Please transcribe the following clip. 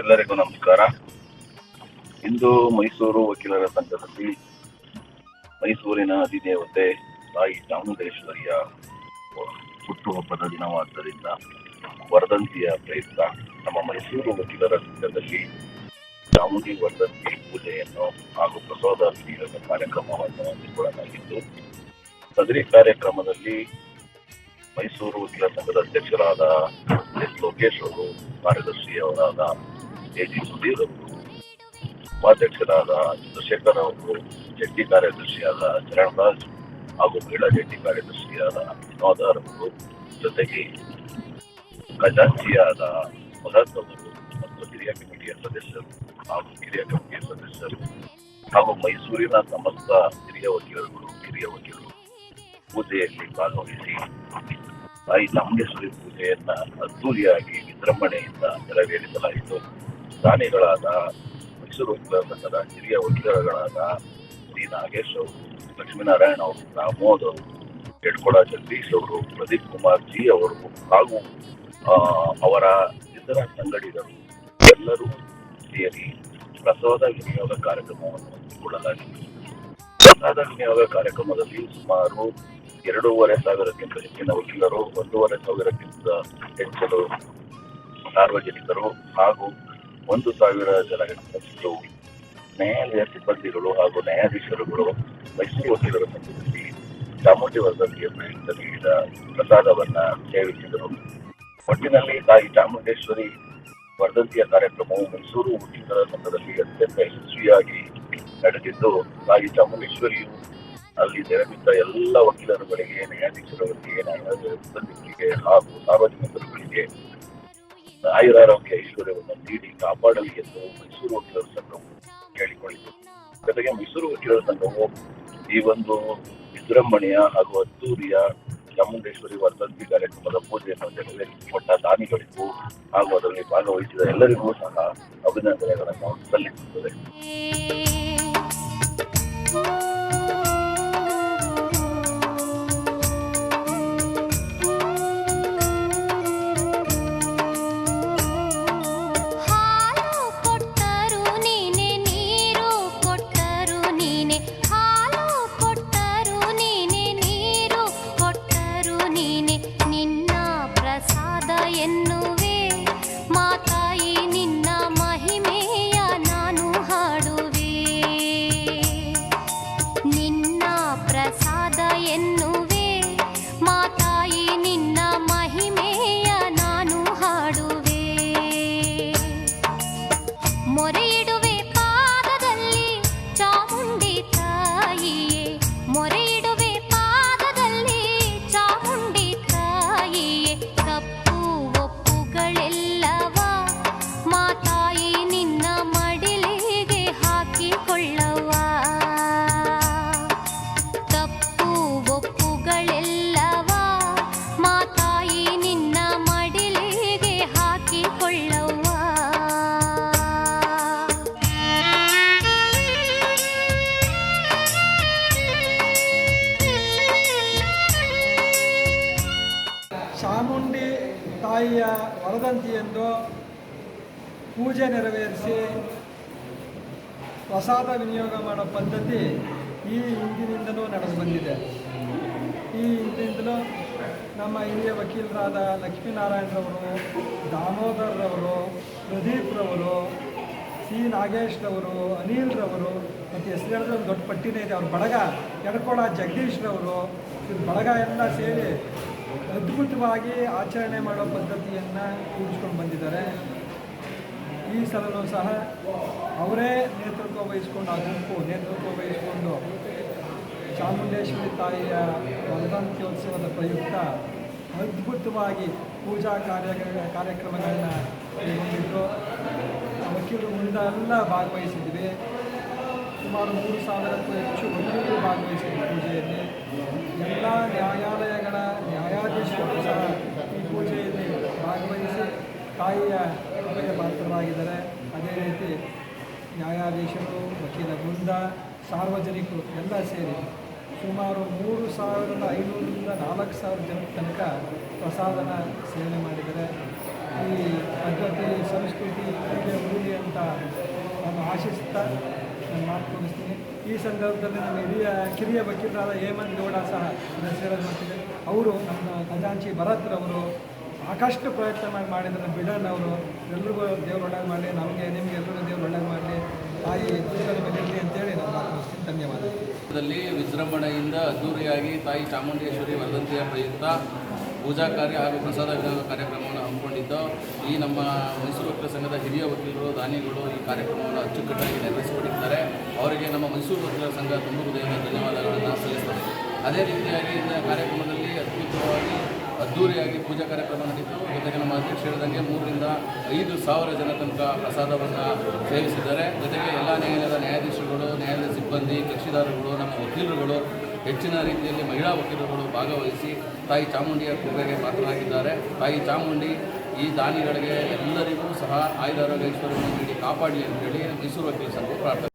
ಎಲ್ಲರಿಗೂ ನಮಸ್ಕಾರ. ಇಂದು ಮೈಸೂರು ವಕೀಲರ ಸಂಘದಲ್ಲಿ ಮೈಸೂರಿನ ಅಧಿದೇವತೆ ತಾಯಿ ಚಾಮುಂಡೇಶ್ವರಿಯ ಹುಟ್ಟುಹಬ್ಬದ ದಿನವಾದ್ದರಿಂದ ವರದಂತಿಯ ಪ್ರಯುಕ್ತ ನಮ್ಮ ಮೈಸೂರು ವಕೀಲರ ಸಂಘದಲ್ಲಿ ಚಾಮುಂಡಿ ವರ್ಧಂತಿ ಪೂಜೆಯನ್ನು ಹಾಗೂ ಪ್ರಸಾದ ನೀಡುವ ಕಾರ್ಯಕ್ರಮವನ್ನು ಹಮ್ಮಿಕೊಳ್ಳಲಾಗಿತ್ತು. ಸದರಿ ಕಾರ್ಯಕ್ರಮದಲ್ಲಿ ಮೈಸೂರು ವಕೀಲ ಸಂಘದ ಅಧ್ಯಕ್ಷರಾದ ಎಸ್ ಲೋಕೇಶ್ ಅವರು, ಕಾರ್ಯದರ್ಶಿಯವರಾದ ಉಪಾಧ್ಯಕ್ಷರಾದ ಚಂದ್ರಶೇಖರ್ ಅವರು ಜಂಟಿ ಕಾರ್ಯದರ್ಶಿಯಾದ ಚರಣರಾಜ್ ಹಾಗೂ ಮಹಿಳಾ ಜಂಟಿ ಕಾರ್ಯದರ್ಶಿಯಾದ ವಿನೋದ್ ಅವರು ಜೊತೆಗೆ ಖಜಾಂಚಿಯಾದ ಭರತ್ ಅವರು ಮತ್ತು ಹಿರಿಯ ಕಮಿಟಿಯ ಸದಸ್ಯರು ಹಾಗೂ ಕಿರಿಯ ಕಮಿಟಿಯ ಸದಸ್ಯರು ಹಾಗೂ ಮೈಸೂರಿನ ಸಮಸ್ತ ಹಿರಿಯ ವಕೀಲರುಗಳು ಕಿರಿಯ ವಕೀಲರು ಪೂಜೆಯಲ್ಲಿ ಭಾಗವಹಿಸಿ ತಾಯಿ ಚಾಮುಂಡೇಶ್ವರಿ ಪೂಜೆಯನ್ನ ಅದ್ದೂರಿಯಾಗಿ ವಿಜೃಂಭಣೆಯಿಂದ ನೆರವೇರಿಸಲಾಯಿತು. ದಾನಿಗಳಾದ ಮೈಸೂರು ಸಂಘದ ಹಿರಿಯ ವಕೀಲರುಗಳಾದ ಶ್ರೀ ನಾಗೇಶ್ ಅವರು ಲಕ್ಷ್ಮೀನಾರಾಯಣ ಅವರು ದಾಮೋದ್ ಅವರು ಜಗದೀಶ್ ಅವರು, ಪ್ರದೀಪ್ ಕುಮಾರ್ ಜಿ ಅವರು ಹಾಗೂ ಅವರ ಇತರ ಸಂಗಡಿಗರು ಎಲ್ಲರೂ ಸೇರಿ ಪ್ರಸಾದ ವಿನಿಯೋಗ ಕಾರ್ಯಕ್ರಮವನ್ನು ಹಮ್ಮಿಕೊಳ್ಳಲಾಗಿತ್ತು ಪ್ರಸಾದ ವಿನಿಯೋಗ ಕಾರ್ಯಕ್ರಮದಲ್ಲಿ ಸುಮಾರು ಎರಡೂವರೆ ಸಾವಿರಕ್ಕಿಂತ ಹೆಚ್ಚಿನ ವಕೀಲರು, ಒಂದೂವರೆ ಸಾವಿರಕ್ಕಿಂತ ಹೆಚ್ಚು ಸಾರ್ವಜನಿಕರು ಹಾಗೂ ಒಂದು ಸಾವಿರ ಜನರಷ್ಟು ನ್ಯಾಯಾಲಯ ಸಿಬ್ಬಂದಿಗಳು ಹಾಗೂ ನ್ಯಾಯಾಧೀಶರುಗಳು ಮೈಸೂರು ವಕೀಲರ ಸಂಘದಲ್ಲಿ ಚಾಮುಂಡಿ ವರ್ಧಂತಿಯ ಪ್ರಯುಕ್ತ ನೀಡಿದ ಪ್ರಸಾದವನ್ನ ಸೇವಿಸಿದರು. ಒಟ್ಟಿನಲ್ಲಿ ತಾಯಿ ಚಾಮುಂಡೇಶ್ವರಿ ವರ್ಧಂತಿಯ ಕಾರ್ಯಕ್ರಮವು ಮೈಸೂರು ವಕೀಲರ ಸಂಘದಲ್ಲಿ ಅತ್ಯಂತ ಯಶಸ್ವಿಯಾಗಿ ನಡೆದಿದ್ದು, ತಾಯಿ ಚಾಮುಂಡೇಶ್ವರಿಯು ಅಲ್ಲಿ ನೆರವಿದ್ದ ಎಲ್ಲ ವಕೀಲರುಗಳಿಗೆ ನ್ಯಾಯಾಧೀಶರುಗಳಿಗೆ ನ್ಯಾಯಾಲಯ ಸಿಬ್ಬಂದಿಗಳಿಗೆ ಹಾಗೂ ಸಾರ್ವಜನಿಕರುಗಳಿಗೆ ಆಯುರಾರೋಗ್ಯ ಐಶ್ವರ್ಯವನ್ನು ನೀಡಿ ಕಾಪಾಡಲಿ ಎಂದು ಮೈಸೂರು ವಕೀಲರ ಸಂಘವು ಕೇಳಿಕೊಂಡಿತು ಜೊತೆಗೆ ಮೈಸೂರು ವಕೀಲರ ಸಂಘವು ಈ ಒಂದು ವಿಜೃಂಭಣೆಯ ಹಾಗೂ ಅದ್ದೂರಿಯ ಚಾಮುಂಡೇಶ್ವರಿ ವರ್ಧಂತಿ ಕಾರ್ಯಕ್ರಮದ ಪೂಜೆಯನ್ನು ನೆರವೇರಿಸಿಕೊಟ್ಟ ದಾನಿಗಳಿಗೂ ಹಾಗೂ ಅದರಲ್ಲಿ ಭಾಗವಹಿಸಿದ ಎಲ್ಲರಿಗೂ ಸಹ ಅಭಿನಂದನೆಗಳನ್ನು ಸಲ್ಲಿಸುತ್ತದೆ ಎನ್ನುವೆ. ಮಾತಾಯಿ ನಿನ್ನ ಮಹಿಮೆಯ ನಾನು ಹಾಡುವೆ. ಚಾಮುಂಡಿ ತಾಯಿಯ ವರದಂತಿಯೆಂದು ಪೂಜೆ ನೆರವೇರಿಸಿ ಪ್ರಸಾದ ವಿನಿಯೋಗ ಮಾಡೋ ಪದ್ಧತಿ ಈ ಹಿಂದಿನಿಂದಲೂ ನಡೆದು ಬಂದಿದೆ ಈ ಹಿಂದಿನಿಂದಲೂ ನಮ್ಮ ಹಿರಿಯ ವಕೀಲರಾದ ಲಕ್ಷ್ಮೀನಾರಾಯಣರವರು, ದಾಮೋದರ್ರವರು, ಪ್ರದೀಪ್ರವರು, ಸಿ. ನಾಗೇಶ್ರವರು, ಅನಿಲ್ರವರು, ಮತ್ತು ಹೆಸರು ಹೇಳಿದ್ರೆ ದೊಡ್ಡ ಪಟ್ಟಿನೇ ಇದೆ. ಅವ್ರ ಬಳಗ ಎಡಕೋಡ ಜಗದೀಶ್ರವರು, ಇವ್ರ ಬಳಗ ಎಲ್ಲ ಸೇರಿ ಅದ್ಭುತವಾಗಿ ಆಚರಣೆ ಮಾಡೋ ಪದ್ಧತಿಯನ್ನು ರೂಢಿಸ್ಕೊಂಡು ಬಂದಿದ್ದಾರೆ. ಈ ಸಲನೂ ಸಹ ಅವರೇ ನೇತೃತ್ವ ವಹಿಸ್ಕೊಂಡು ಆ ಗುಂಪು ನೇತೃತ್ವ ವಹಿಸಿಕೊಂಡು ಚಾಮುಂಡೇಶ್ವರಿ ತಾಯಿಯ ವರ್ಧಂತ್ಯೋತ್ಸವದ ಪ್ರಯುಕ್ತ ಅದ್ಭುತವಾಗಿ ಪೂಜಾ ಕಾರ್ಯ ಕಾರ್ಯಕ್ರಮಗಳನ್ನ ಕೈಗೊಂಡಿದ್ದು ವಕೀಲರು ಮುಂದೆಲ್ಲ ಭಾಗವಹಿಸಿದ್ವಿ. ಸುಮಾರು ಮೂರು ಸಾವಿರಕ್ಕೂ ಹೆಚ್ಚು ವಕೀಲರು ಭಾಗವಹಿಸಿದ್ವಿ ಪೂಜೆಯಲ್ಲಿ. ಎಲ್ಲ ನ್ಯಾಯಾಲಯಗಳ ನ್ಯಾಯಾಧೀಶರು ಸಹ ಈ ಪೂಜೆಯಲ್ಲಿ ಭಾಗವಹಿಸಿ ತಾಯಿಯ ಕೃಪೆಗೆ ಪಾತ್ರರಾಗಿದ್ದಾರೆ ಅದೇ ರೀತಿ ನ್ಯಾಯಾಧೀಶರು, ವಕೀಲ ವೃಂದ, ಸಾರ್ವಜನಿಕರು ಎಲ್ಲ ಸೇರಿ ಸುಮಾರು ಮೂರು ಸಾವಿರದ ಐನೂರರಿಂದ ನಾಲ್ಕು ಸಾವಿರ ಜನ ತನಕ ಪ್ರಸಾದನ ಸೇವನೆ ಮಾಡಿದ್ದಾರೆ ಈ ಪದ್ಧತಿ, ಸಂಸ್ಕೃತಿ ಹೀಗೆ ನಾನು ಆಶಿಸ್ತಾ ನಾನು ಮಾತು ಮುಗಿಸ್ತೀನಿ. ಈ ಸಂದರ್ಭದಲ್ಲಿ ನಮ್ಮ ಹಿರಿಯ, ಕಿರಿಯ ವಕೀಲರಾದ ಹೇಮಂತ್ ಗೌಡ ಸಹ ಇದನ್ನು ಮಾಡ್ತಿದ್ದೆ ಅವರು ನಮ್ಮ ಖಜಾಂಚಿ ಭರತ್ರವರು ಸಾಕಷ್ಟು ಪ್ರಯತ್ನ ಮಾಡಿ ಮಾಡಿದ್ರೆ. ಬಿಡೋಣ ಅವರು. ಎಲ್ರಿಗೂ ದೇವ್ರ ಒಳ್ಳೆ ಮಾಡಲಿ. ನಮಗೆ, ನಿಮಗೆ ಎಲ್ಲರೂ ದೇವ್ರ ಒಳ್ಳೆ ಮಾಡಲಿ. ತಾಯಿ ಇರಲಿ ಅಂತೇಳಿ ನಾನು ಮಾತು ಮುಗಿಸ್ತೀನಿ ಧನ್ಯವಾದ. ಇದರಲ್ಲಿ ವಿಜೃಂಭಣೆಯಿಂದ ಅದ್ದೂರಿಯಾಗಿ ತಾಯಿ ಚಾಮುಂಡೇಶ್ವರಿ ವದಂತಿಯ ಪ್ರಯುಕ್ತ ಪೂಜಾ ಕಾರ್ಯ ಹಾಗೂ ಪ್ರಸಾದ ಕಾರ್ಯಕ್ರಮವನ್ನು ಹಮ್ಮಿಕೊಂಡಿದ್ದು, ಈ ನಮ್ಮ ಮೈಸೂರು ವಕೀಲ ಸಂಘದ ಹಿರಿಯ ವಕೀಲರು, ದಾನಿಗಳು ಈ ಕಾರ್ಯಕ್ರಮವನ್ನು ಅಚ್ಚುಕಟ್ಟಾಗಿ ನೆರವೇರಿಸಿಕೊಂಡಿದ್ದಾರೆ ಅವರಿಗೆ ನಮ್ಮ ಮೈಸೂರು ವಕೀಲರ ಸಂಘ ತುಂಬ ಹೃದಯದ ಧನ್ಯವಾದಗಳನ್ನು ಸಲ್ಲಿಸ್ತದೆ ಅದೇ ರೀತಿಯಾಗಿ ಇಂದಿನ ಕಾರ್ಯಕ್ರಮದಲ್ಲಿ ಅದ್ಭುತವಾಗಿ ಅದ್ದೂರಿಯಾಗಿ ಪೂಜಾ ಕಾರ್ಯಕ್ರಮ ನಡೆಯಿತು ಜೊತೆಗೆ ನಮ್ಮ ಅಧ್ಯಕ್ಷ ಹೇಳಿದಂಗೆ ಮೂರರಿಂದ ಐದು ಸಾವಿರ ಜನ ತನಕ ಪ್ರಸಾದವನ್ನು ಸೇವಿಸಿದ್ದಾರೆ. ಜೊತೆಗೆ ಎಲ್ಲ ನ್ಯಾಯಾಲಯದ ನ್ಯಾಯಾಧೀಶರುಗಳು, ನ್ಯಾಯಾಲಯದ ಸಿಬ್ಬಂದಿ, ಕಕ್ಷಿದಾರರುಗಳು, ನಮ್ಮ ವಕೀಲರುಗಳು, ಹೆಚ್ಚಿನ ರೀತಿಯಲ್ಲಿ ಮಹಿಳಾ ವಕೀಲರುಗಳು ಭಾಗವಹಿಸಿ ತಾಯಿ ಚಾಮುಂಡಿಯ ಕೃಪೆಗೆ ಪಾತ್ರರಾಗಿದ್ದಾರೆ. ತಾಯಿ ಚಾಮುಂಡಿ ಈ ದಾನಿಗಳಿಗೆ ಎಲ್ಲರಿಗೂ ಸಹ ಆಯುಧಾರೋಗ್ಯ ಐಶ್ವರ್ಯವನ್ನು ನೀಡಿ ಕಾಪಾಡಲಿ ಅಂತೇಳಿ ಮೈಸೂರು ವಕೀಲ ಸಂಘ ಪ್ರಾರ್ಥನೆ